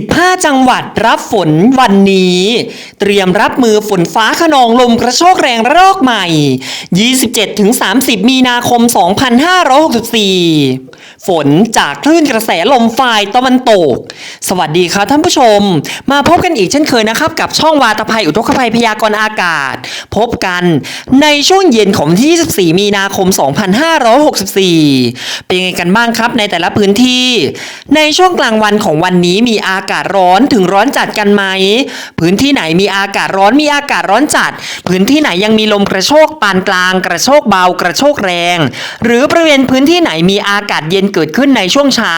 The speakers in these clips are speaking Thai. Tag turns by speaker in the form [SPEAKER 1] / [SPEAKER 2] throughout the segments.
[SPEAKER 1] 15 จังหวัดรับฝนวันนี้ เตรียมรับมือฝนฟ้าขนองลมกระโชกแรงระลอกใหม่ 27-30 มีนาคม 2564 ฝนจากคลื่นกระแสลมฝ่ายตะวันตก สวัสดีครับท่านผู้ชม มาพบกันอีกเช่นเคยนะครับ กับช่องวาตภัยอุทกภัยพยากรณ์อากาศ พบกันในช่วงเย็นของที่24 มีนาคม 2564 เป็นยังไงกันบ้างครับในแต่ละพื้นที่ ในช่วงกลางวันของวันนี้มีอากาศร้อนถึงร้อนจัดกันไหม พื้นที่ไหนมีอากาศร้อนมีอากาศร้อนจัด พื้นที่ไหนยังมีลมกระโชกปานกลาง กระโชกเบา กระโชกแรง หรือบริเวณพื้นที่ไหนมีอากาศเย็นเกิดขึ้นในช่วงเช้า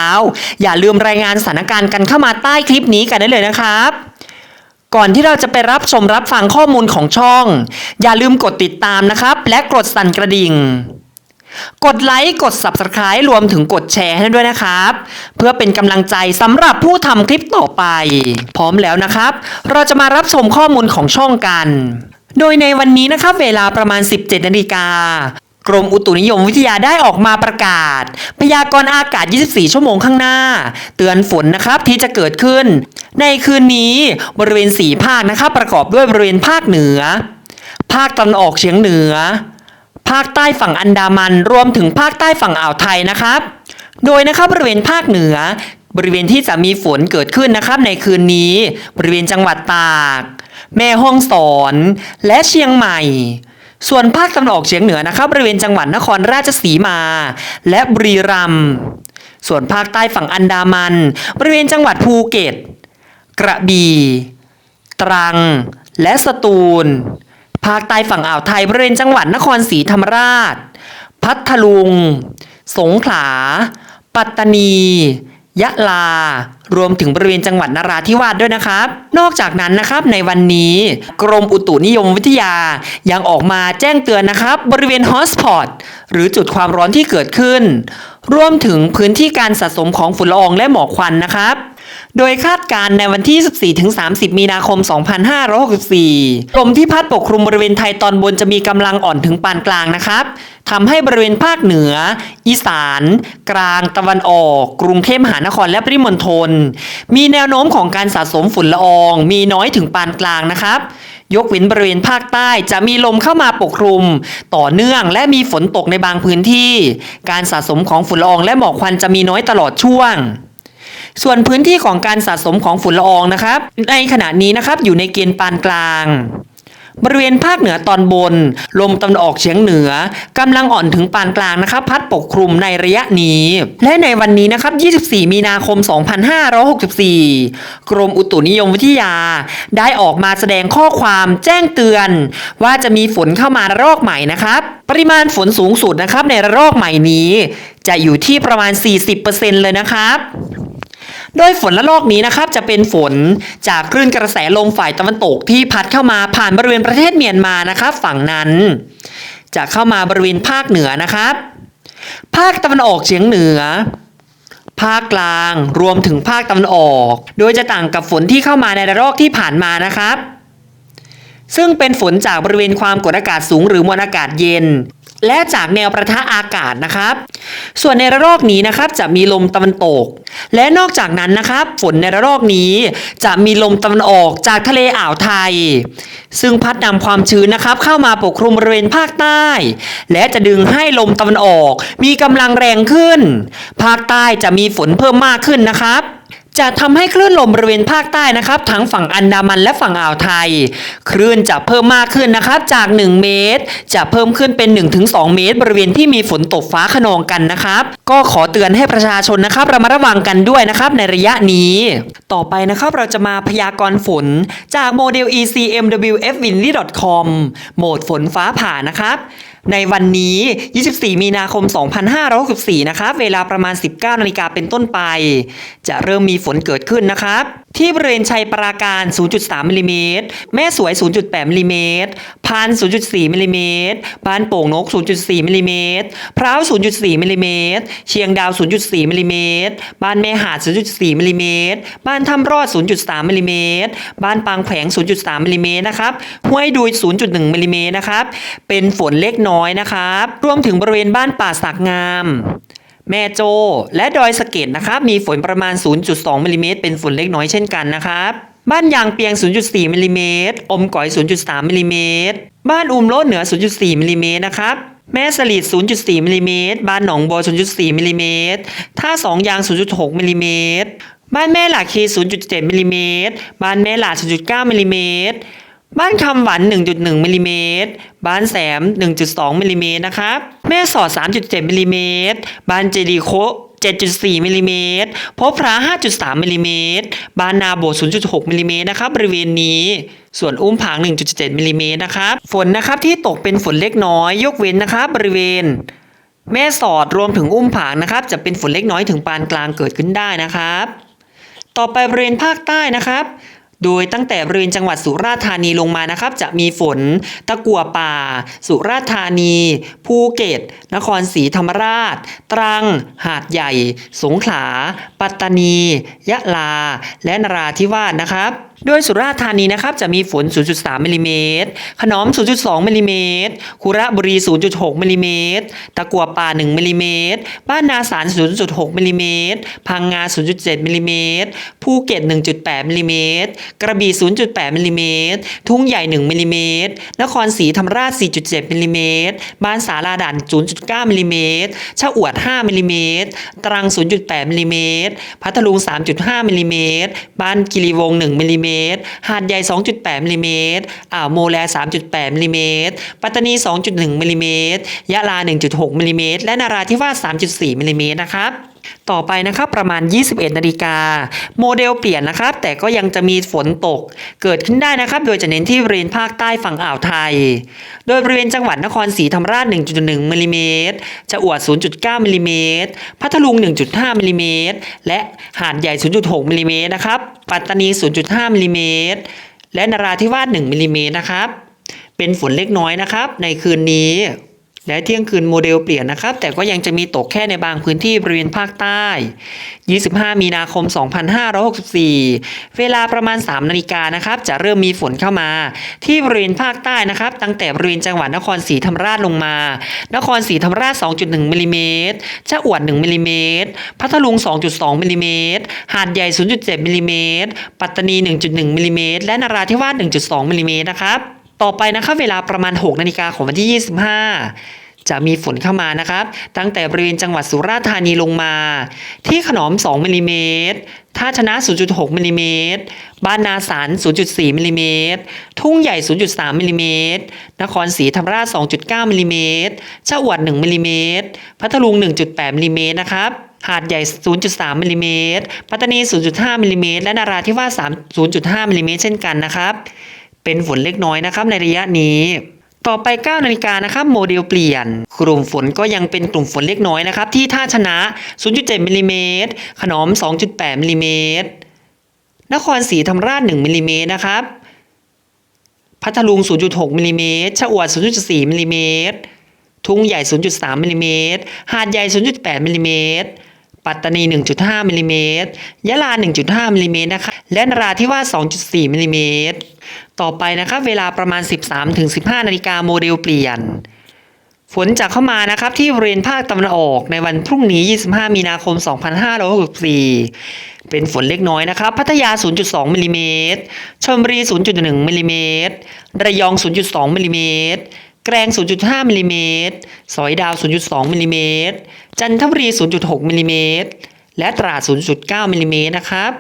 [SPEAKER 1] อย่าลืมรายงานสถานการณ์กันเข้ามาใต้คลิปนี้กันได้เลยนะครับก่อนที่เราจะไปรับชมรับฟังข้อมูลของช่อง อย่าลืมกดติดตามนะครับ และกดสั่นกระดิ่ง กดไลค์กด Subscribe รวมถึงกดแชร์ให้ด้วยนะครับ เพื่อเป็นกำลังใจสำหรับผู้ทำคลิปต่อไป พร้อมแล้วนะครับ เราจะมารับชมข้อมูลของช่องกัน โดยในวันนี้นะครับเวลาประมาณ 17นาฬิกากรมอุตุนิยมวิทยาได้ออกมาประกาศ พยากรณ์อากาศ 24 ชั่วโมงข้างหน้า เตือนฝนนะครับที่จะเกิดขึ้น ในคืนนี้บริเวณสีภาคนะครับประกอบด้วยบริเวณภาคเหนือ ภาคตะวันออกเฉียงเหนือ ภาคใต้ฝั่งอันดามัน รวมถึงภาคใต้ฝั่งอ่าวไทยนะครับ โดยนะครับบริเวณภาคเหนือบริเวณที่จะมีฝนเกิดขึ้นนะครับในคืนนี้ บริเวณจังหวัดตาก แม่ฮ่องสอน และเชียงใหม่ ส่วนภาคตะวันออกเฉียงเหนือนะครับ บริเวณจังหวัดนครราชสีมา และบุรีรัมย์ส่วนภาคใต้ฝั่งอันดามัน บริเวณจังหวัดภูเก็ต กระบี่ ตรัง และสตูล ภาคใต้ฝั่งอ่าวไทยบริเวณจังหวัดนครศรีธรรมราช พัทลุง สงขลา ปัตตานี ยะลา รวมถึงบริเวณจังหวัดนราธิวาสด้วยนะครับ นอกจากนั้นนะครับในวันนี้ กรมอุตุนิยมวิทยายังออกมาแจ้งเตือนนะครับ บริเวณฮอสพอตหรือจุดความร้อนที่เกิดขึ้น รวมถึงพื้นที่การสะสมของฝุ่นละอองและหมอกควันนะครับ โดยคาดการณ์ในวันที่ 14-30 มีนาคม 2564 ลมที่พัดปกคลุมบริเวณไทยตอนบนจะมีกำลังอ่อนถึงปานกลางนะครับทำให้บริเวณภาคเหนือ อีสาน กลาง ตะวันออก กรุงเทพมหานครและปริมณฑล มีแนวโน้มของการสะสมฝุ่นละออง มีน้อยถึงปานกลางนะครับ ยกเว้นบริเวณภาคใต้จะมีลมเข้ามาปกคลุม ต่อเนื่องและมีฝนตกในบางพื้นที่ การสะสมของฝุ่นละอองและหมอกควันจะมีน้อยตลอดช่วง ส่วนพื้นที่ของการสะสมของฝุ่นละอองนะครับ ในขณะนี้นะครับอยู่ในเกณฑ์ปานกลางบริเวณภาคเหนือตอนบน ลมตะวันออกเฉียงเหนือกำลังอ่อนถึงปานกลางนะครับ พัดปกคลุมในระยะนี้ และในวันนี้นะครับ 24 มีนาคม 2564 กรมอุตุนิยมวิทยา ได้ออกมาแสดงข้อความแจ้งเตือน ว่าจะมีฝนเข้ามาระลอกใหม่นะครับ ปริมาณฝนสูงสุดนะครับในระลอกใหม่นี้ จะอยู่ที่ประมาณ 40%เลยนะครับ โดยฝนละลอกนี้นะครับจะเป็นฝนจากคลื่นกระแสลมฝ่ายตะวันตกที่พัดเข้ามาผ่านบริเวณประเทศเมียนมานะครับ ฝั่งนั้น จะเข้ามาบริเวณภาคเหนือนะครับ ภาคตะวันออกเฉียงเหนือ ภาคกลางรวมถึงภาคตะวันออก โดยจะต่างกับฝนที่เข้ามาในระลอกที่ผ่านมานะครับซึ่งเป็นฝนจากบริเวณความกดอากาศสูงหรือมวลอากาศเย็น และจากแนวประทะอากาศนะครับ ส่วนในระลอกนี้นะครับจะมีลมตะวันตก และนอกจากนั้นนะครับ ฝนในระลอกนี้จะมีลมตะวันออกจากทะเลอ่าวไทย ซึ่งพัดนำความชื้นนะครับ เข้ามาปกคลุมบริเวณภาคใต้ และจะดึงให้ลมตะวันออก มีกำลังแรงขึ้น ภาคใต้จะมีฝนเพิ่มมากขึ้นนะครับ จะทำให้คลื่นลมบริเวณภาคใต้นะครับ ทั้งฝั่งอันดามันและฝั่งอ่าวไทย คลื่นจะเพิ่มมากขึ้นนะครับจาก 1 เมตร จะเพิ่มขึ้นเป็น 1-2 เมตร บริเวณที่มีฝนตกฟ้าขนองกันนะครับ ก็ขอเตือนให้ประชาชนนะครับระมัดระวังกันด้วยนะครับในระยะนี้ ต่อไปนะครับเราจะมาพยากรณ์ฝนจากโมเดล ECMWFWindy.com โหมดฝนฟ้าผ่านะครับ ในวันนี้ 24 มีนาคม 2564 นะครับ เวลาประมาณ 19 นาฬิกาเป็นต้นไป จะเริ่มมีฝนเกิดขึ้นนะครับ ที่บริเวณชัยปราการ 0.3มิลลิเมตร แม่สวย 0.8มิลลิเมตรพาน0.4มิลลิเมตร บ้านโป่งนก 0.4มิลลิเมตร พร้าว 0.4มิลลิเมตร เชียงดาว 0.4มิลลิเมตร บ้านแม่หาด 0.4มิลลิเมตร บ้านถ้ำรอด 0.3มิลลิเมตร บ้านปางแผง 0.3มิลลิเมตรนะครับ ห้วยดุย 0.1มิลิเมตรนะครับ เป็นฝนเล็กน้อยนะครับ รวมถึงบริเวณบ้านป่าสักงาม แม่โจ้และดอยสะเก็ดนะครับ มีฝนประมาณ 0.2มิลลิเมตรเป็นฝนเล็กน้อยเช่นกันนะครับบ้านยางเปียง 0.4มิลลิเมตรอมก๋อย 0.3มิลลิเมตรบ้านอุมโลดเหนือ 0.4มิลลิเมตรนะครับ แม่สลิด0.4มิลลิเมตรบ้านหนองบัว 0.4มิลลิเมตรท่าสองยาง 0.6มิลลิเมตรบ้านแม่หลาคี 0.7มิลลิเมตรบ้านแม่หลา 0.9มิลลิเมตร บ้านคำหวาน1.1มิลลิเมตร บ้านแสม 1.2มิลลิเมตรนะครับ แม่สอด 3.7มิลลิเมตร บ้านเจดีโค7.4มิลลิเมตร พบพระ5.3มิลลิเมตรบ้านนาโบด0.6มิลลิเมตรนะครับบริเวณนี้ ส่วนอุ้มผาง 1.7มิลลิเมตรนะครับ ฝนนะครับที่ตกเป็นฝนเล็กน้อย ยกเว้นนะครับบริเวณ แม่สอดรวมถึงอุ้มผางนะครับ จะเป็นฝนเล็กน้อยถึงปานกลางเกิดขึ้นได้นะครับ ต่อไปบริเวณภาคใต้นะครับ โดยตั้งแต่บริเวณจังหวัดสุราษฎร์ธานีลงมานะครับ จะมีฝนตะกัวป่า สุราษฎร์ธานี ภูเก็ต นครศรีธรรมราช ตรัง หาดใหญ่ สงขลา ปัตตานี ยะลา และนราธิวาสนะครับ โดยสุราษฎร์ธานีนะครับจะมีฝน 0.3มิลลิเมตรขนอม 0.2มิลลิเมตรคุระบุรี 0.6มิลลิเมตรตะกัวป่า 1มิลลิเมตรบ้านนาสาร 0.6มิลลิเมตรพังงา 0.7มิลลิเมตรภูเก็ต 1.8มิลลิเมตรกระบี่ 0.8มิลลิเมตรทุ่งใหญ่ 1มิลลิเมตรนครศรีธรรมราช 4.7มิลลิเมตรบ้านสาราด่าน 0.9มิลลิเมตรชะอวด 5มิลลิเมตรตรัง 0.8มิลลิเมตรพัทลุง 3.5มิลลิเมตรบ้านกิริวง 1มิลลิเมตร หาดใหญ่ 2.8มิลลิเมตร อ่าวโมแล 3.8มิลลิเมตร ปัตตานี 2.1มิลลิเมตร ยะลา 1.6มิลลิเมตร และนาราธิวาส 3.4มิลลิเมตรนะครับ ต่อไปนะครับประมาณ 21 นาฬิกา โมเดลเปลี่ยนนะครับ แต่ก็ยังจะมีฝนตก เกิดขึ้นได้นะครับ โดยจะเน้นที่บริเวณภาคใต้ฝั่งอ่าวไทย โดยบริเวณจังหวัดนครศรีธรรมราช 1.1มิลลิเมตรจะอวด 0.9มิลลิเมตรพัทลุง 1.5มิลลิเมตรและหาดใหญ่ 0.6มิลลิเมตรนะครับ ปัตตานี 0.5มิลลิเมตรและนราธิวาส 1มิลลิเมตรนะครับ เป็นฝนเล็กน้อยนะครับ ในคืนนี้ และเที่ยงคืนโมเดลเปลี่ยนนะครับ แต่ก็ยังจะมีตกแค่ในบางพื้นที่บริเวณภาคใต้ 25 มีนาคม 2564 เวลาประมาณ 3 นาฬิกานะครับ จะเริ่มมีฝนเข้ามา ที่บริเวณภาคใต้นะครับ ตั้งแต่บริเวณจังหวัดนครศรีธรรมราชลงมา นครศรีธรรมราช 2.1มิลลิเมตรชะอวด 1มิลลิเมตรพัทลุง 2.2มิลลิเมตรหาดใหญ่ 0.7มิลลิเมตรปัตตานี 1.1มิลลิเมตรและนราธิวาส 1.2มิลลิเมตรนะครับต่อไปนะครับเวลาประมาณ 6 นาฬิกาของวันที่ 25 จะมีฝนเข้ามานะครับ ตั้งแต่บริเวณจังหวัดสุราษฎร์ธานีลงมา ที่ขนอม 2มิลลิเมตรท่าชนะ 0.6มิลลิเมตรบ้านนาสาร 0.4มิลลิเมตรทุ่งใหญ่ 0.3มิลลิเมตรนครศรีธรรมราช 2.9มิลลิเมตรชะอวด 1มิลลิเมตรพัทลุง 1.8มิลลิเมตรนะครับหาดใหญ่ 0.3มิลลิเมตรปัตตานี 0.5มิลลิเมตรและนาราธิวาส3 0.5มิลลิเมตรเช่นกันนะครับ เป็นฝนเล็กน้อยนะครับในระยะนี้ ต่อไป9นาฬิกานะครับโมเดลเปลี่ยน กลุ่มฝนก็ยังเป็นกลุ่มฝนเล็กน้อยนะครับที่ท่าชนะ 0.7มิลลิเมตรขนอม 2.8มิลลิเมตรนครศรีธรรมราช 1มิลลิเมตรนะครับ พัทลุง 0.6มิลลิเมตรชะอวด 0.4มิลลิเมตรทุ่งใหญ่ 0.3มิลลิเมตรหาดใหญ่ 0.8มิลลิเมตร ปัตตานี 1.5มิลลิเมตรยะลา 1.5มิลลิเมตรนะคะ และนราธิวาส2.4มิลลิเมตรต่อไปนะครับเวลาประมาณ 13-15 นาฬิกาโมเดลเปลี่ยน ฝนจะเข้ามานะครับที่บริเวณภาคตะวันออกในวันพรุ่งนี้ 25 มีนาคม 2564 เป็นฝนเล็กน้อยนะครับ พัทยา 0.2มิลลิเมตรชลบุรี 0.1มิลลิเมตรระยอง 0.2มิลลิเมตรแกลง0.5มิลลิเมตรสอยดาว 0.2มิลลิเมตร จันทบุรี 0.6มิลลิเมตรและตราด 0.9มิลลิเมตรนะครับ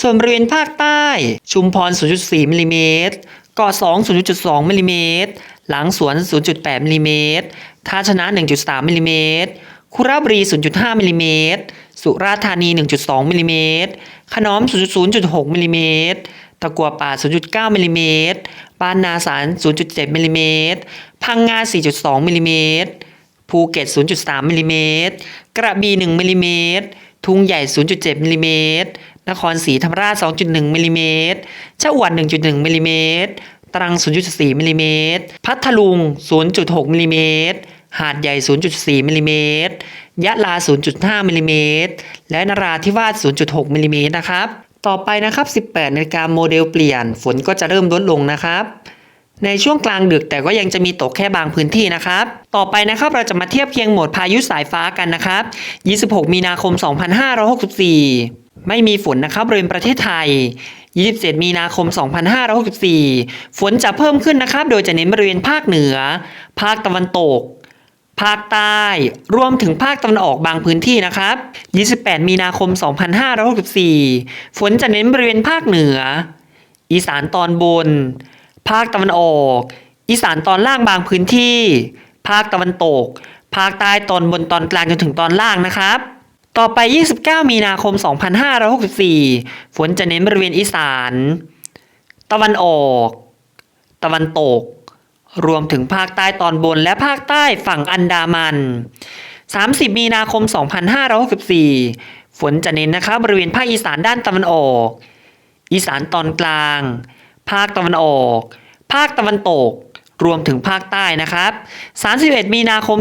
[SPEAKER 1] ส่วนบริเวณภาคใต้ ชุมพร 0.4มิลลิเมตรกาะ2 0.2มิลลิเมตรหลังสวน 0.8มิลลิเมตรท่าชนะ 1.3มิลลิเมตรคุระบุรี 0.5มิลลิเมตรสุราษฎร์ธานี 1.2มิลลิเมตรขนอม0.6มิลลิเมตรตะกัวป่า 0.9มิลลิเมตรบ้านนาสาร 0.7มิลลิเมตรพังงา 4.2มิลลิเมตร ภูเก็ต 0.3มิลลิเมตรกระบี่1มิลลิเมตรทุ่งใหญ่ 0.7มิลลิเมตรนครศรีธรรมราช 2.1มิลลิเมตรชะอวด1.1มิลลิเมตรตรัง 0.4มิลลิเมตรพัทลุง 0.6มิลลิเมตรหาดใหญ่ 0.4มิลลิเมตรยะลา 0.5มิลลิเมตรและนราธิวาส 0.6มิลลิเมตรนะครับ ต่อไปนะครับ 18นาฬิกาโมเดลเปลี่ยน ฝนก็จะเริ่มลดลงนะครับ ในช่วงกลางดึกแต่ก็ยังจะมีตกแค่บางพื้นที่นะครับ ต่อไปนะครับเราจะมาเทียบเคียงโหมดพายุสายฟ้ากันนะครับ 26 มีนาคม 2564 ไม่มีฝนนะครับบริเวณประเทศไทย 27 มีนาคม 2564 ฝนจะเพิ่มขึ้นนะครับ โดยจะเน้นบริเวณภาคเหนือ ภาคตะวันตกภาคใต้รวมถึงภาคตะวันออกบางพื้นที่นะครับ 28 มีนาคม 2564 ฝนจะเน้นบริเวณภาคเหนือ อีสานตอนบน ภาคตะวันออก อีสานตอนล่างบางพื้นที่ ภาคตะวันตก ภาคใต้ตอนบนตอนกลางจนถึงตอนล่างนะครับ ต่อไป 29 มีนาคม 2564 ฝนจะเน้นบริเวณอีสาน ตะวันออก ตะวันตก รวมถึงภาคใต้ตอนบนและภาคใต้ฝั่งอันดามัน 30 มีนาคม 2564 ฝนจะเน้นนะครับบริเวณภาคอีสานด้านตะวันออก อีสานตอนกลาง ภาคตะวันออก ภาคตะวันตก รวมถึงภาคใต้นะครับ 31 มีนาคม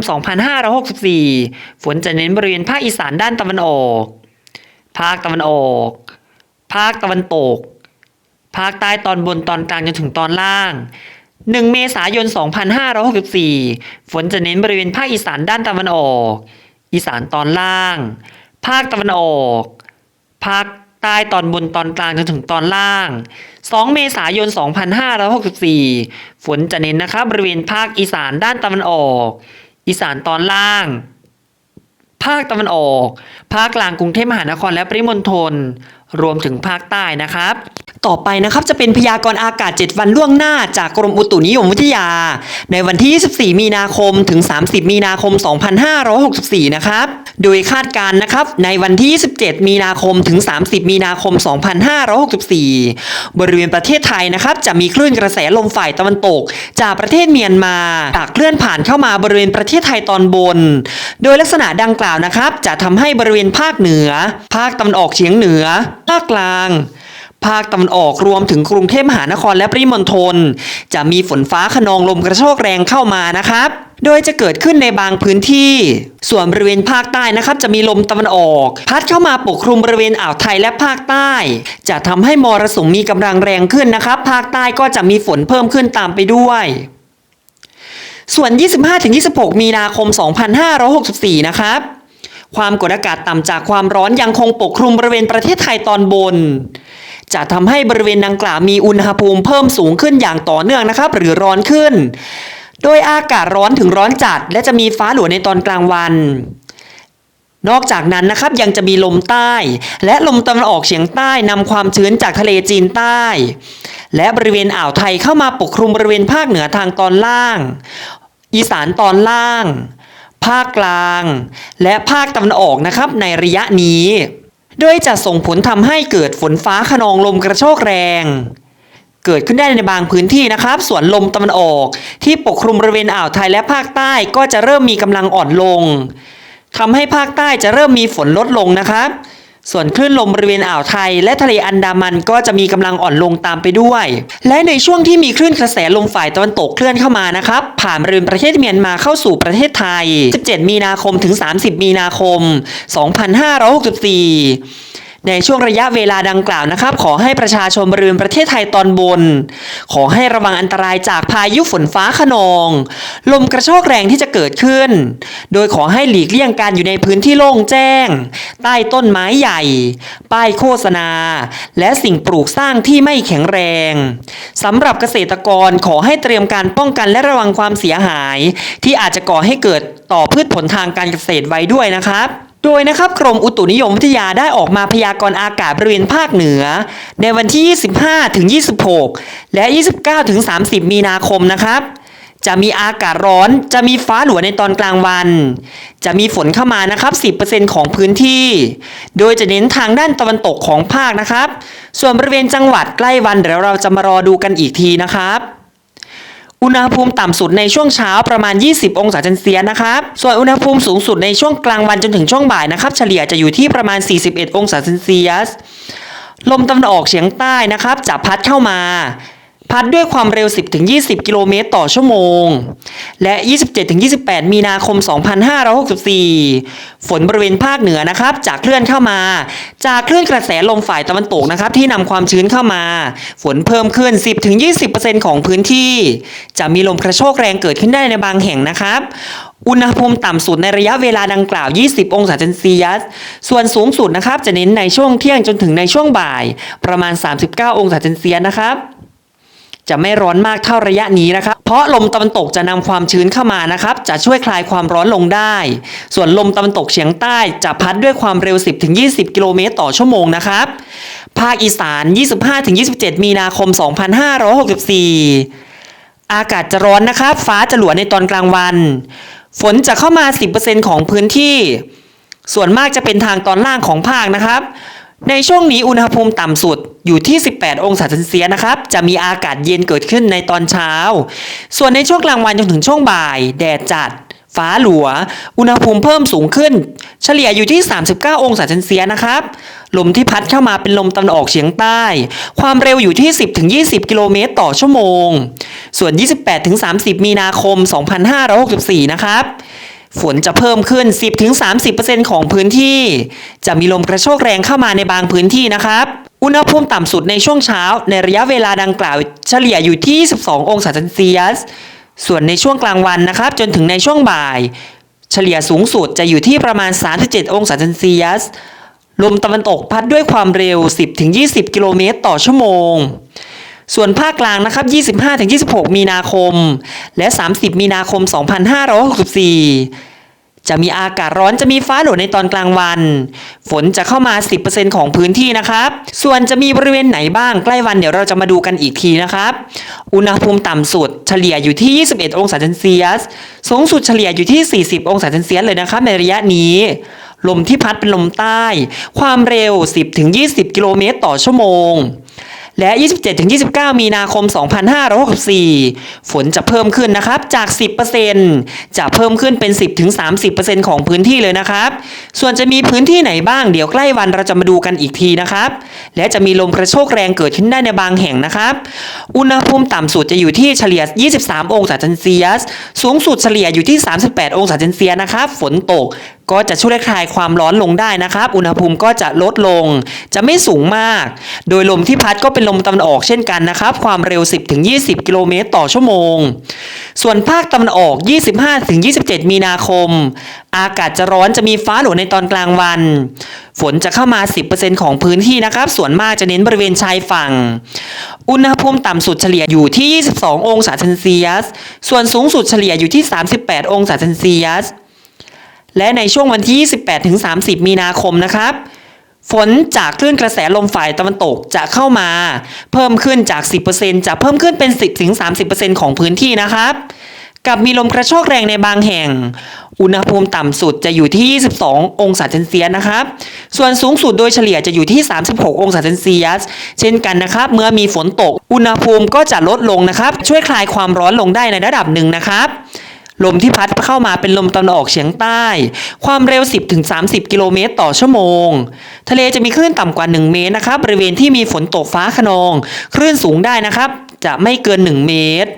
[SPEAKER 1] 2564 ฝนจะเน้นบริเวณภาคอีสานด้านตะวันออก ภาคตะวันออก ภาคตะวันตก ภาคใต้ตอนบนตอนกลางจนถึงตอนล่าง 1 เมษายน 2564 ฝนจะเน้นบริเวณภาคอีสานด้านตะวันออก อีสานตอนล่าง ภาคตะวันออก ภาค ใต้ตอนบนตอนกลางจนถึงตอนล่าง 2 เมษายน 2564 ฝนจะเน้นนะครับบริเวณภาคอีสานด้านตะวันออก อีสานตอนล่าง ภาคตะวันออก ภาคกลางกรุงเทพมหานครและปริมณฑล รวมถึงภาคใต้นะครับต่อไปนะครับจะเป็นพยากรณ์อากาศ 7 วันล่วงหน้าจากกรมอุตุนิยมวิทยา ในวันที่ 24 มีนาคมถึง 30 มีนาคม 2564 นะครับ โดยคาดการณ์นะครับในวันที่ 27 มีนาคมถึง 30 มีนาคม 2564 บริเวณประเทศไทยนะครับจะมีคลื่นกระแสลมฝ่ายตะวันตก จากประเทศเมียนมาจากเคลื่อนผ่านเข้ามาบริเวณประเทศไทยตอนบน โดยลักษณะดังกล่าวนะครับ จะทำให้บริเวณภาคเหนือ ภาคตะวันออกเฉียงเหนือ ภาคกลาง ภาคตะวันออกรวมถึงกรุงเทพมหานครและปริมณฑลจะมีฝนฟ้าขนองลมกระโชกแรงเข้ามานะครับ โดยจะเกิดขึ้นในบางพื้นที่ ส่วนบริเวณภาคใต้นะครับ จะมีลมตะวันออก พัดเข้ามาปกคลุมบริเวณอ่าวไทยและภาคใต้ จะทำให้มรสุมมีกำลังแรงขึ้นนะครับ ภาคใต้ก็จะมีฝนเพิ่มขึ้นตามไปด้วยส่วน 25-26 มีนาคม 2564 นะครับ ความกดอากาศต่ำจากความร้อนยังคงปกคลุมบริเวณประเทศไทยตอนบน จะทำให้บริเวณดังกล่าวมีอุณหภูมิเพิ่มสูงขึ้นอย่างต่อเนื่องนะครับ หรือร้อนขึ้น โดยอากาศร้อนถึงร้อนจัด และจะมีฟ้าหลัวในตอนกลางวัน นอกจากนั้นนะครับยังจะมีลมใต้ และลมตะวันออกเฉียงใต้นำความชื้นจากทะเลจีนใต้และบริเวณอ่าวไทยเข้ามาปกคลุมบริเวณภาคเหนือทางตอนล่าง อีสานตอนล่าง ภาคกลาง และภาคตะวันออกนะครับในระยะนี้ โดยจะส่งผลทำให้เกิดฝนฟ้าขนองลมกระโชกแรง เกิดขึ้นได้ในบางพื้นที่นะครับ ส่วนลมตะวันออก ที่ปกคลุมบริเวณอ่าวไทยและภาคใต้ก็จะเริ่มมีกำลังอ่อนลงทำให้ภาคใต้จะเริ่มมีฝนลดลงนะครับ ส่วนคลื่นลมบริเวณอ่าวไทย และทะเลอันดามันก็จะมีกำลังอ่อนลงตามไปด้วย และในช่วงที่มีคลื่นกระแสลมฝ่ายตะวันตกเคลื่อนเข้ามานะครับ ผ่านบริเวณประเทศเมียนมาเข้าสู่ประเทศไทย 17 มีนาคมถึง 30 มีนาคม 2564 ในช่วงระยะเวลาดังกล่าวนะครับ ขอให้ประชาชนบริเวณประเทศไทยตอนบน ขอให้ระวังอันตรายจากพายุฝนฟ้าขนอง ลมกระโชกแรงที่จะเกิดขึ้น โดยขอให้หลีกเลี่ยงการอยู่ในพื้นที่โล่งแจ้ง ใต้ต้นไม้ใหญ่ ป้ายโฆษณา และสิ่งปลูกสร้างที่ไม่แข็งแรงสำหรับเกษตรกรขอให้เตรียมการป้องกันและระวังความเสียหาย ที่อาจจะก่อให้เกิดต่อพืชผลทางการเกษตรไว้ด้วยนะครับ โดยนะครับกรมอุตุนิยมวิทยาได้ออกมาพยากรณ์อากาศบริเวณภาคเหนือ ในวันที่ 25 ถึง 26 และ 29 ถึง 30 มีนาคมนะครับ จะมีอากาศร้อนจะมีฟ้าหลัวในตอนกลางวัน จะมีฝนเข้ามานะครับ 10%ของพื้นที่ โดยจะเน้นทางด้านตะวันตกของภาคนะครับ ส่วนบริเวณจังหวัดใกล้วันเดี๋ยวเราจะมารอดูกันอีกทีนะครับ อุณหภูมิต่ำสุดในช่วงเช้าประมาณ 20 องศาเซนเซียสนะครับ ส่วนอุณหภูมิสูงสุดในช่วงกลางวันจนถึงช่วงบ่ายนะครับ เฉลี่ยจะอยู่ที่ประมาณ 41 องศาเซนเซียส ลมตะวันออกเฉียงใต้นะครับจะพัดเข้ามา พัดด้วยความเร็ว 10-20 กิโลเมตรต่อชั่วโมง และ 27-28 มีนาคม 2564 ฝนบริเวณภาคเหนือนะครับจะเคลื่อนเข้ามา จากคลื่นกระแสลมฝ่ายตะวันตกนะครับที่นำความชื้นเข้ามา ฝนเพิ่มขึ้น 10-20%ของพื้นที่ จะมีลมกระโชกแรงเกิดขึ้นได้ในบางแห่งนะครับอุณหภูมิต่ำสุดในระยะเวลาดังกล่าว 20 องศาเซนเซียส ส่วนสูงสุดนะครับจะเน้นในช่วงเที่ยงจนถึงในช่วงบ่าย ประมาณ 39 องศาเซนเซียสนะครับ จะไม่ร้อนมากเท่าระยะนี้นะครับ เพราะลมตะวันตกจะนำความชื้นเข้ามานะครับ จะช่วยคลายความร้อนลงได้ ส่วนลมตะวันตกเฉียงใต้จะพัดด้วยความเร็ว 10-20 กิโลเมตรต่อชั่วโมงนะครับ ภาคอีสาน 25-27 มีนาคม 2564อากาศจะร้อนนะครับ ฟ้าจะหลวในตอนกลางวัน ฝนจะเข้ามา 10%ของพื้นที่ ส่วนมากจะเป็นทางตอนล่างของภาคนะครับ ในช่วงนี้อุณหภูมิต่ำสุดอยู่ที่ 18 องศาเซนเซียสนะครับ จะมีอากาศเย็นเกิดขึ้นในตอนเช้า ส่วนในช่วงกลางวันจนถึงช่วงบ่าย แดดจัด ฟ้าหลัว อุณหภูมิเพิ่มสูงขึ้น เฉลี่ยอยู่ที่ 39 องศาเซนเซียสนะครับ ลมที่พัดเข้ามาเป็นลมตะวันออกเฉียงใต้ ความเร็วอยู่ที่ 10-20 กิโลเมตรต่อชั่วโมง ส่วน 28-30 มีนาคม 2564 นะครับ ฝนจะเพิ่มขึ้น 10-30%ของพื้นที่ จะมีลมกระโชกแรงเข้ามาในบางพื้นที่นะครับ อุณหภูมิต่ำสุดในช่วงเช้า ในระยะเวลาดังกล่าวเฉลี่ยอยู่ที่22องศาเซนเซียส ส่วนในช่วงกลางวันนะครับ จนถึงในช่วงบ่าย เฉลี่ยสูงสุดจะอยู่ที่ประมาณ 37 องศาเซนเซียส ลมตะวันตกพัดด้วยความเร็ว 10-20 กิโลเมตรต่อชั่วโมง ส่วนภาคกลางนะครับ 25-26 มีนาคม และ 30 มีนาคม 2564 จะมีอากาศร้อนจะมีฟ้าหลัวในตอนกลางวัน ฝนจะเข้ามา 10%ของพื้นที่นะครับ ส่วนจะมีบริเวณไหนบ้างใกล้วันเดี๋ยวเราจะมาดูกันอีกทีนะครับ อุณหภูมิต่ำสุดเฉลี่ยอยู่ที่ 21 องศาเซนเซียส สูงสุดเฉลี่ยอยู่ที่ 40 องศาเซนเซียสเลยนะครับในระยะนี้ลมที่พัดเป็นลมใต้ ความเร็ว 10-20 กิโลเมตรต่อชั่วโมง และ 27-29 มีนาคม 2564 ฝนจะเพิ่มขึ้นนะครับ จาก 10%จะเพิ่มขึ้นเป็น 10-30%ของพื้นที่เลยนะครับ ส่วนจะมีพื้นที่ไหนบ้าง เดี๋ยวใกล้วันเราจะมาดูกันอีกทีนะครับ และจะมีลมกระโชกแรงเกิดขึ้นได้ในบางแห่งนะครับ อุณหภูมิต่ำสุดจะอยู่ที่เฉลี่ย 23 องศาเซนเซียส สูงสุดเฉลี่ยอยู่ที่ 38 องศาเซนเซียสนะครับ ฝนตก ก็จะช่วยคลายความร้อนลงได้นะครับ อุณหภูมิก็จะลดลง จะไม่สูงมาก โดยลมที่พัดก็เป็นลมตะวันออกเช่นกันนะครับ ความเร็ว 10-20 กิโลเมตรต่อชั่วโมง ส่วนภาคตะวันออก 25-27 มีนาคม อากาศจะร้อนจะมีฟ้าหลวในตอนกลางวัน ฝนจะเข้ามา 10%ของพื้นที่นะครับ ส่วนมากจะเน้นบริเวณชายฝั่ง อุณหภูมิต่ำสุดเฉลี่ยอยู่ที่ 22 องศาเซนเซียส ส่วนสูงสุดเฉลี่ยอยู่ที่ 38 องศาเซนเซียส และในช่วงวันที่ 28ถึง30 มีนาคมนะครับฝนจากคลื่นกระแสลมฝ่ายตะวันตกจะเข้ามา เพิ่มขึ้นจาก 10%จะเพิ่มขึ้นเป็น 10-30%ของพื้นที่นะครับ กับมีลมกระโชกแรงในบางแห่ง อุณหภูมิต่ำสุดจะอยู่ที่ 22 องศาเซนเซียสนะครับ ส่วนสูงสุดโดยเฉลี่ยจะอยู่ที่ 36 องศาเซนเซียส เช่นกันนะครับ เมื่อมีฝนตก อุณหภูมิก็จะลดลงนะครับ ช่วยคลายความร้อนลงได้ในระดับหนึ่งนะครับ ลมที่พัดเข้ามาเป็นลมตะวันออกเฉียงใต้ ความเร็ว 10-30 กิโลเมตรต่อชั่วโมง ทะเลจะมีคลื่นต่ำกว่า 1 เมตรนะครับบริเวณที่มีฝนตกฟ้าขนอง คลื่นสูงได้นะครับ จะไม่เกิน 1 เมตร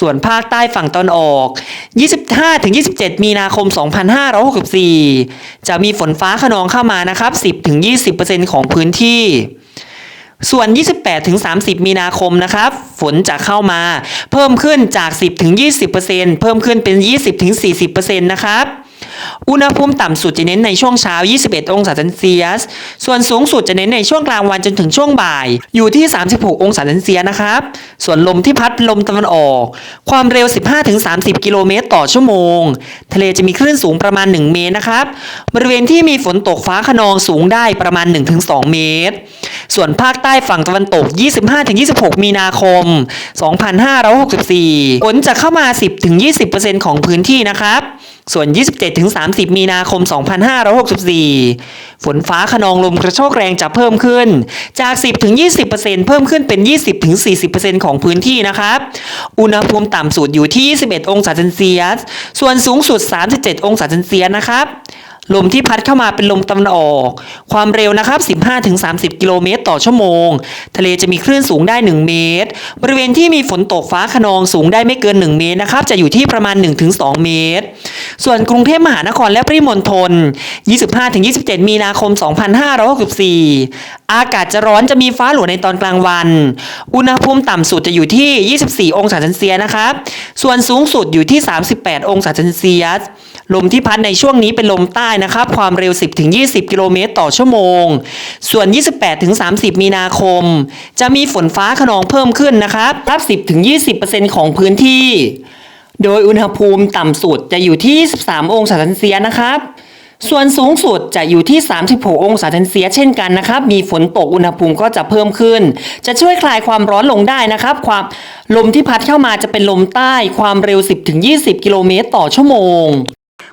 [SPEAKER 1] ส่วนภาคใต้ฝั่งตอนออก 25-27 มีนาคม 2564 จะมีฝนฟ้าขนองเข้ามานะครับ 10-20%ของพื้นที่ ส่วน 28-30 มีนาคมนะครับ ฝนจะเข้ามา เพิ่มขึ้นจาก 10-20%เพิ่มขึ้นเป็น 20-40%นะครับ อุณหภูมิต่ำสุดจะเน้นในช่วงเช้า 21 องศาเซนเซียส ส่วนสูงสุดจะเน้นในช่วงกลางวันจนถึงช่วงบ่าย อยู่ที่ 36 องศาเซนเซียสนะครับ ส่วนลมที่พัดลมตะวันออก ความเร็ว 15-30 กิโลเมตรต่อชั่วโมง ทะเลจะมีคลื่นสูงประมาณ 1 เมตรนะครับ บริเวณที่มีฝนตกฟ้าขนองสูงได้ประมาณ 1-2 เมตร ส่วนภาคใต้ฝั่งตะวันตก 25-26 มีนาคม 2564 ฝนจะเข้ามา 10-20%ของพื้นที่นะครับส่วน 27-30 มีนาคม 2564 ฝนฟ้าขนองลมกระโชกแรงจะเพิ่มขึ้น จาก 10-20%เพิ่มขึ้นเป็น 20-40%ของพื้นที่นะครับ อุณหภูมิต่ำสุดอยู่ที่ 21 องศาเซนเซียส ส่วนสูงสุด 37 องศาเซนเซียสนะครับ ลมที่พัดเข้ามาเป็นลมตะวันออก ความเร็วนะครับ 15-30 กิโลเมตรต่อชั่วโมง ทะเลจะมีคลื่นสูงได้ 1 เมตร บริเวณที่มีฝนตกฟ้าขนองสูงได้ไม่เกิน 1 เมตรนะครับ จะอยู่ที่ประมาณ 1-2 เมตร ส่วนกรุงเทพมหานครและปริมณฑล 25-27 มีนาคม 2564 อากาศจะร้อนจะมีฟ้าหลวในตอนกลางวัน อุณหภูมิต่ำสุดจะอยู่ที่ 24 องศาเซนเซียสนะครับ ส่วนสูงสุดอยู่ที่ 38 องศาเซนเซียส ลมที่พัดในช่วงนี้เป็นลมใต้นะครับ ความเร็ว 10-20 กิโลเมตรต่อชั่วโมง ส่วน 28-30 มีนาคม จะมีฝนฟ้าขนองเพิ่มขึ้นนะครับรับ 10-20%ของพื้นที่ โดยอุณหภูมิต่ำสุดจะอยู่ที่23องศาเซนเซียสนะครับ ส่วนสูงสุดจะอยู่ที่ 36 องศาเซนเซียสเช่นกันนะครับ มีฝนตกอุณหภูมิก็จะเพิ่มขึ้น จะช่วยคลายความร้อนลงได้นะครับ ความลมที่พัดเข้ามาจะเป็นลมใต้ความเร็ว 10-20 กิโลเมตรต่อชั่วโมง